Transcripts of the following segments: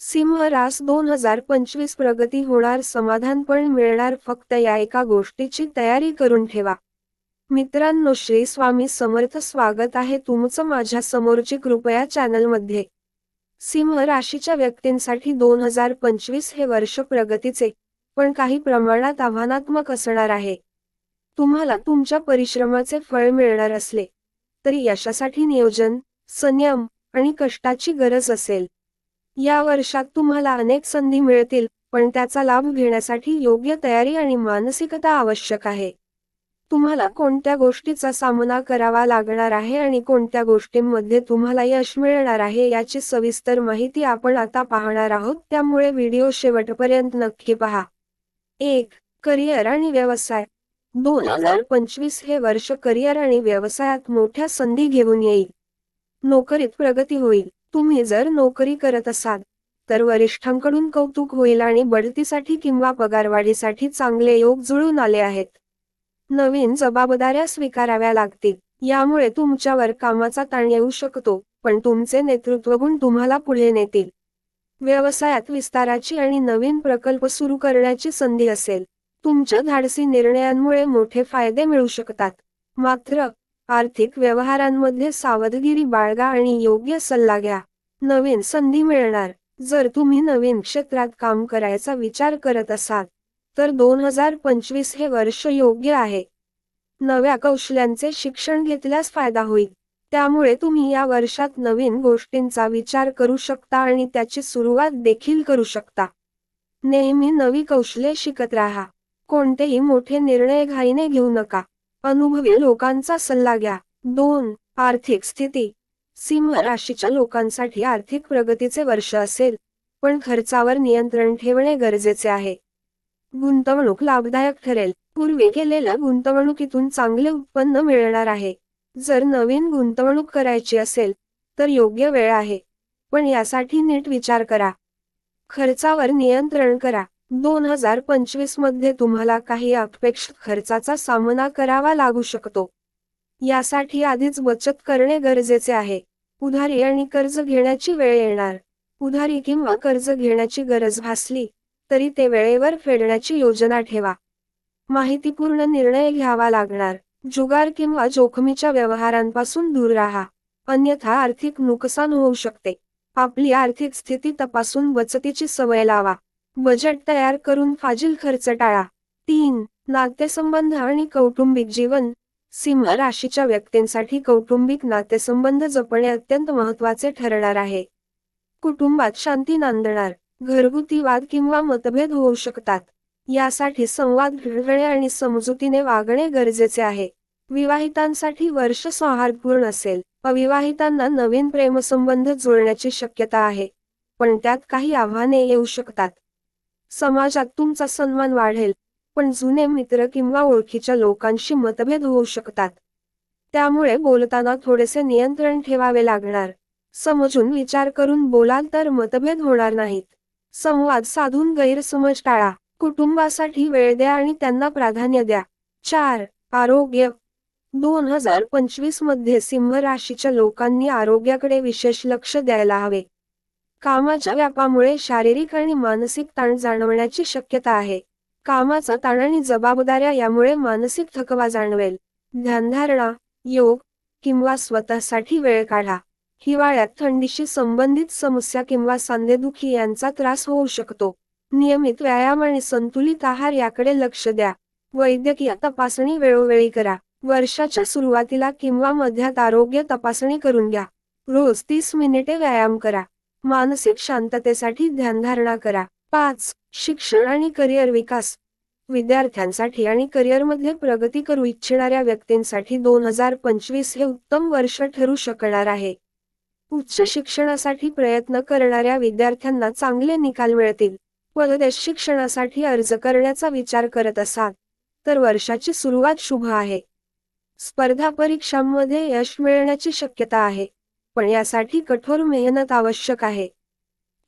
सिंह रास दोन हजार पंचवीस प्रगती होणार समाधान पण मिळणार फक्त या एका गोष्टीची तयारी करून ठेवा. मित्रांनो श्री स्वामी समर्थ स्वागत आहे तुमचं माझ्या समोरची कृपया चॅनलमध्ये. सिंह राशीच्या व्यक्तींसाठी दोन हजार पंचवीस हे वर्ष प्रगतीचे पण काही प्रमाणात आव्हानात्मक असणार आहे. तुम्हाला तुमच्या परिश्रमाचे फळ मिळणार असले तरी यशासाठी नियोजन संयम आणि कष्टाची गरज असेल. या वर्षात तुम्हाला अनेक संधी मिळतील पण त्याचा लाभ घेण्यासाठी योग्य तयारी आणि मानसिकता आवश्यक आहे. तुम्हाला कोणत्या गोष्टीचा सामना करावा लागणार आहे आणि कोणत्या गोष्टींमध्ये तुम्हाला यश मिळणार आहे याची सविस्तर माहिती आपण आता पाहणार आहोत त्यामुळे व्हिडिओ शेवटपर्यंत नक्की पहा. एक करिअर आणि व्यवसाय. दोन हजार पंचवीस हे वर्ष करिअर आणि व्यवसायात मोठ्या संधी घेऊन येईल. नोकरीत प्रगती होईल. तुम्ही जर नोकरी करत असाल तर वरिष्ठांकडून कौतुक होईल आणि बढतीसाठी किंवा पगारवाढीसाठी चांगले योग जुळून आले आहेत. नवीन जबाबदाऱ्या स्वीकाराव्या लागतील यामुळे तुमच्यावर कामाचा ताण येऊ शकतो पण तुमचे नेतृत्वगुण तुम्हाला पुढे नेतील. व्यवसायात विस्ताराची आणि नवीन प्रकल्प सुरू करण्याची संधी असेल. तुमच्या धाडसी निर्णयांमुळे मोठे फायदे मिळू शकतात. मात्र आर्थिक व्यवहारांमध्ये सावधगिरी बाळगा आणि योग्य सल्ला घ्या. नवीन संधी मिळणार. जर तुम्ही नवीन क्षेत्रात काम करायचा विचार करत असाल तर दोन हजार पंचवीस हे वर्ष योग्य आहे. नव्या कौशल्यांचे शिक्षण घेतल्यास फायदा होईल. त्यामुळे तुम्ही या वर्षात नवीन गोष्टींचा विचार करू शकता आणि त्याची सुरुवात देखील करू शकता. नेहमी नवी कौशल्ये शिकत राहा. कोणतेही मोठे निर्णय घाईने घेऊ नका. अनुभवी लोकांचा सल्ला घ्या. दोन आर्थिक स्थिती. सिंह राशीच्या लोकांसाठी आर्थिक प्रगतीचे वर्ष असेल पण खर्चावर नियंत्रण ठेवणे गरजेचे आहे. गुंतवणूक लाभदायक ठरेल. पूर्वी केलेल्या गुंतवणुकीतून चांगले उत्पन्न मिळणार आहे. जर नवीन गुंतवणूक करायची असेल तर योग्य वेळ आहे. पण यासाठी नीट विचार करा. खर्चावर नियंत्रण करा. दोन हजार पंचवीसमध्ये तुम्हाला काही अपेक्षित खर्चाचा सामना करावा लागू शकतो. यासाठी आधीच बचत करणे गरजेचे आहे. उधारी आणि कर्ज घेण्याची वेळ येणार. उधारी किंवा कर्ज घेण्याची गरज भासली तरी ते वेळेवर फेडण्याची योजना ठेवा. माहितीपूर्ण निर्णय घ्यावा लागणार. जुगार किंवा जोखमीच्या व्यवहारांपासून दूर राहा. अन्यथा आर्थिक नुकसान होऊ शकते. आपली आर्थिक स्थिती तपासून बचतीची सवय लावा. बजेट तयार करून फाजील खर्च टाळा. तीन नातेसंबंध आणि कौटुंबिक जीवन. सिंह राशीच्या व्यक्तींसाठी कौटुंबिक नातेसंबंध जपणे अत्यंत महत्त्वाचे ठरणार आहे. कुटुंबात शांती नांदणार घरगुती वाद किंवा मतभेद होऊ शकतात. यासाठी संवाद घडवणे आणि समजुतीने वागणे गरजेचे आहे. विवाहितांसाठी वर्ष सौहार्दपूर्ण असेल. अविवाहितांना नवीन प्रेमसंबंध जुळण्याची शक्यता आहे. पण त्यात काही आव्हाने येऊ शकतात. समाजात तुमचा सन्मान वाढेल पण जुने मित्र किंवा ओळखीच्या लोकांशी मतभेद होऊ शकतात. त्यामुळे बोलताना थोडेसे नियंत्रण ठेवावे लागणार. समजून विचार करून बोलाल तर मतभेद होणार नाहीत. संवाद साधून गैरसमज टाळा. कुटुंबासाठी वेळ द्या आणि त्यांना प्राधान्य द्या. चार. आरोग्य. दोन हजार पंचवीसमध्ये सिंह राशीच्या लोकांनी आरोग्याकडे विशेष लक्ष द्यायला हवे. कामाच्या व्यापामुळे शारीरिक आणि मानसिक ताण जाणवण्याची शक्यता आहे. कामाचा ताण आणि जबाबदाऱ्या यामुळे मानसिक थकवा जाणवेल. ध्यानधारणा योग किंवा स्वतःसाठी वेळ काढा. हिवाळ्यात थंडीशी संबंधित समस्या किंवा सांधेदुखी यांचा त्रास होऊ शकतो. नियमित व्यायाम आणि संतुलित आहार याकडे लक्ष द्या. वैद्यकीय तपासणी वेळोवेळी करा. वर्षाच्या सुरुवातीला किंवा मध्यात आरोग्य तपासणी करून घ्या. रोज तीस मिनिटे व्यायाम करा. मानसिक शांततेसाठी ध्यानधारणा करा. पाच शिक्षण आणि करिअर विकास. विद्यार्थ्यांसाठी आणि करिअरमध्ये प्रगती करू इच्छिणाऱ्या व्यक्तींसाठी दोन हजार पंचवीस हे उत्तम वर्ष ठरू शकणार आहे. उच्च शिक्षणासाठी प्रयत्न करणाऱ्या विद्यार्थ्यांना चांगले निकाल मिळतील. परदेश शिक्षणासाठी अर्ज करण्याचा विचार करत असाल तर वर्षाची सुरुवात शुभ आहे. स्पर्धा परीक्षांमध्ये यश मिळण्याची शक्यता आहे. पण यासाठी कठोर मेहनत आवश्यक आहे.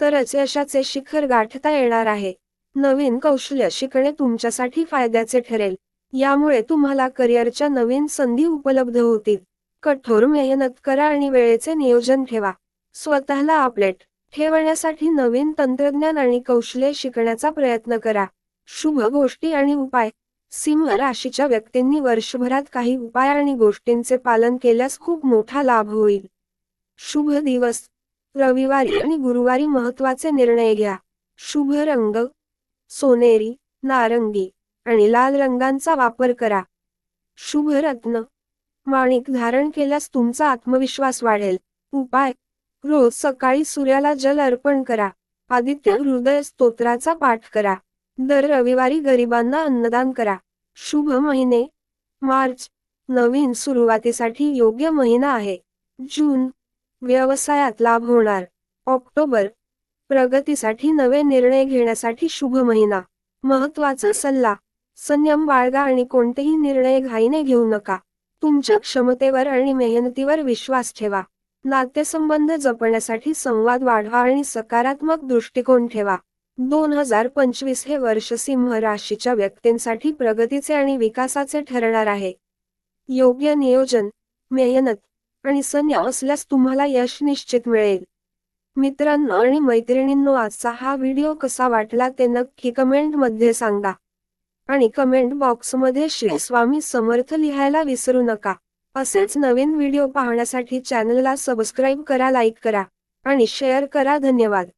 तरच यशाचे शिखर गाठता येणार आहे. नवीन कौशल्य शिकणे तुमच्यासाठी फायद्याचे ठरेल. यामुळे तुम्हाला करिअरच्या नवीन संधी उपलब्ध होतील. कठोर मेहनत करा आणि वेळेचे नियोजन ठेवा. स्वतःला अपडेट ठेवण्यासाठी नवीन तंत्रज्ञान आणि कौशल्य शिकण्याचा प्रयत्न करा. शुभ गोष्टी आणि उपाय. सिंह राशीच्या व्यक्तींनी वर्षभरात काही उपाय आणि गोष्टींचे पालन केल्यास खूप मोठा लाभ होईल. शुभ दिवस. रविवारी आणि गुरुवारी महत्त्वाचे निर्णय घ्या. शुभ रंग सोनेरी नारंगी आणि लाल रंगांचा वापर करा. शुभ रत्न माणिक धारण केल्यास तुमचा आत्मविश्वास वाढेल. उपाय रोज सकाळी सूर्याला जल अर्पण करा. आदित्य हृदय स्तोत्राचा पाठ करा. दर रविवारी गरिबांना अन्नदान करा. शुभ महिने मार्च नवीन सुरुवातीसाठी योग्य महिना आहे. जून व्यवसायात लाभ होणार. ऑक्टोबर. प्रगतीसाठी नवे निर्णय घेण्यासाठी शुभ महिना. महत्त्वाचा सल्ला. संयम बाळगा आणि कोणतेही निर्णय घाईने घेऊ नका. तुमच्या क्षमतेवर आणि मेहनतीवर विश्वास ठेवा. नातेसंबंध जपण्यासाठी संवाद वाढवा आणि सकारात्मक दृष्टिकोन ठेवा. दोन हजार पंचवीस हे वर्ष सिंह राशीच्या व्यक्तींसाठी प्रगतीचे आणि विकासाचे ठरणार आहे. योग्य नियोजन. मेहनत. आणि संयम असल्यास तुम्हाला यश निश्चित मिळेल. मित्रांनो आणि मैत्रिणींनो आजचा हा व्हिडिओ कसा वाटला ते नक्की कमेंटमध्ये सांगा. आणि कमेंट बॉक्समध्ये श्री स्वामी समर्थ लिहायला विसरू नका. असेच नवीन व्हिडिओ पाहण्यासाठी चॅनलला सबस्क्राईब करा लाईक करा आणि शेअर करा. धन्यवाद.